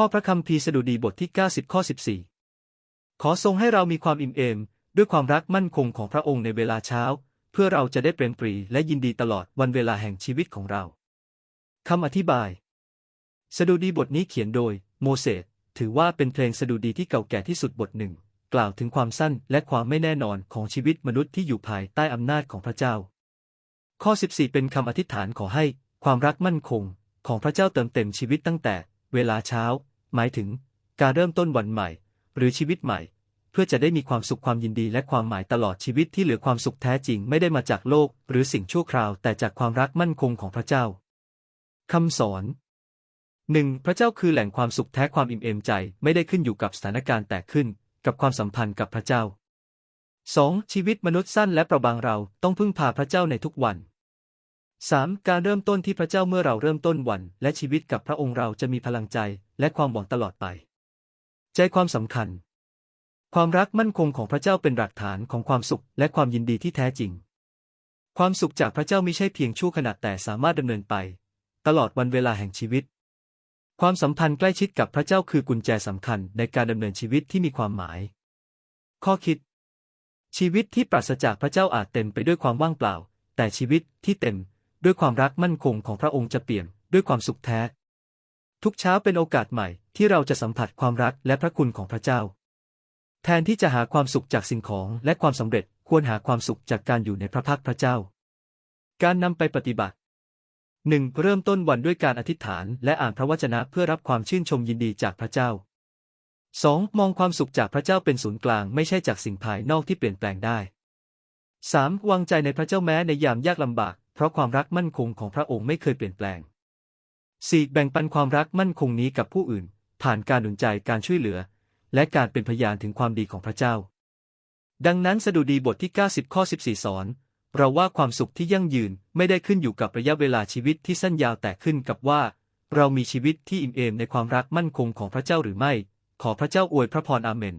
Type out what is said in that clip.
ข้อพระคัมภีร์สดุดีบทที่ 90 ข้อ 14 ขอทรงให้เรามีความอิ่มเอม ด้วยความรักมั่นคงของพระองค์ในเวลาเช้า เพื่อเราจะได้เปรมปรีและยินดีตลอดวันเวลาแห่งชีวิตของเราคำอธิบาย สดุดีบทนี้เขียนโดย โมเสสถือว่าเป็นเพลงสดุดีที่เก่าแก่ที่สุดบทหนึ่ง กล่าวถึงความสั้นและความไม่แน่นอนของชีวิตมนุษย์ที่อยู่ภายใต้อำนาจของพระเจ้า ข้อ 14 เป็นคำอธิษฐานขอให้ ความรักมั่นคง ของพระเจ้าเติมเต็มชีวิตตั้งแต่ เวลาเช้า หมายถึง การเริ่มต้นวันใหม่ หรือชีวิตใหม่ เพื่อจะได้มีความสุขความยินดีและความหมายตลอดชีวิตที่เหลือความสุขแท้จริงไม่ได้มาจากโลก หรือสิ่งชั่วคราวแต่จากความรักมั่นคงของพระเจ้าคำสอนหนึ่งพระเจ้าคือแหล่งความสุขแท้ความอิ่มเอมใจไม่ได้ขึ้นอยู่กับสถานการณ์แต่ขึ้นกับความสัมพันธ์กับพระเจ้า 2. ชีวิตมนุษย์สั้นและประบางเราต้องพึ่งพาพระเจ้าในทุกวัน 3. การเริ่มต้นที่พระเจ้าเมื่อเราเริ่มต้นวัน และชีวิตกับพระองค์เราจะมีพลังใจและความหวังตลอดไป ใจความสำคัญ ความรักมั่นคงของพระเจ้าเป็นหลักฐานของความสุขและความยินดีที่แท้จริง ความสุขจากพระเจ้าไม่ใช่เพียงชั่วขณะแต่สามารถดำเนินไป ตลอดวันเวลาแห่งชีวิต ความสัมพันธ์ใกล้ชิดกับพระเจ้าคือกุญแจสำคัญในการดำเนินชีวิตที่มีความหมาย ข้อคิด ชีวิตที่ปราศจากพระเจ้าอาจเต็มไปด้วยความว่างเปล่า แต่ชีวิตที่เต็ม ด้วยความรักมั่นคงของพระองค์จะเปลี่ยนด้วยความสุขแท้ ทุกเช้าเป็นโอกาสใหม่ที่เราจะสัมผัสความรักและพระคุณของพระเจ้า แทนที่จะหาความสุขจากสิ่งของและความสำเร็จควรหาความสุขจากการอยู่ในพระพักพระเจ้า การนำไปปฏิบัติ 1. เริ่มต้นวันด้วยการอธิษฐาน และอ่านพระวจนะเพื่อรับความชื่นชมยินดีจากพระเจ้า 2. มองความสุขจากพระเจ้าเป็นศูนย์กลางไม่ใช่จากสิ่งภายนอกที่เปลี่ยนแปลงได้ 3. วางใจในพระเจ้าแม้ในยามยากลำบาก เพราะความรักมั่นคงของพระองค์ไม่เคยเปลี่ยนแปลง 4. แบ่งปันความรักมั่นคงนี้กับผู้อื่น ผ่านการหนุนใจการช่วยเหลือ และการเป็นพยานถึงความดีของพระเจ้า ดังนั้นสดุดีบทที่ 90 ข้อ 14 สอน เราว่าความสุขที่ยั่งยืนไม่ได้ขึ้นอยู่กับระยะเวลาชีวิตที่สั้นยาวแต่ขึ้นกับว่า เรามีชีวิตที่อิ่มเอมในความรักมั่นคงของพระเจ้าหรือไม่ ขอพระเจ้าอวยพระพรอาเมน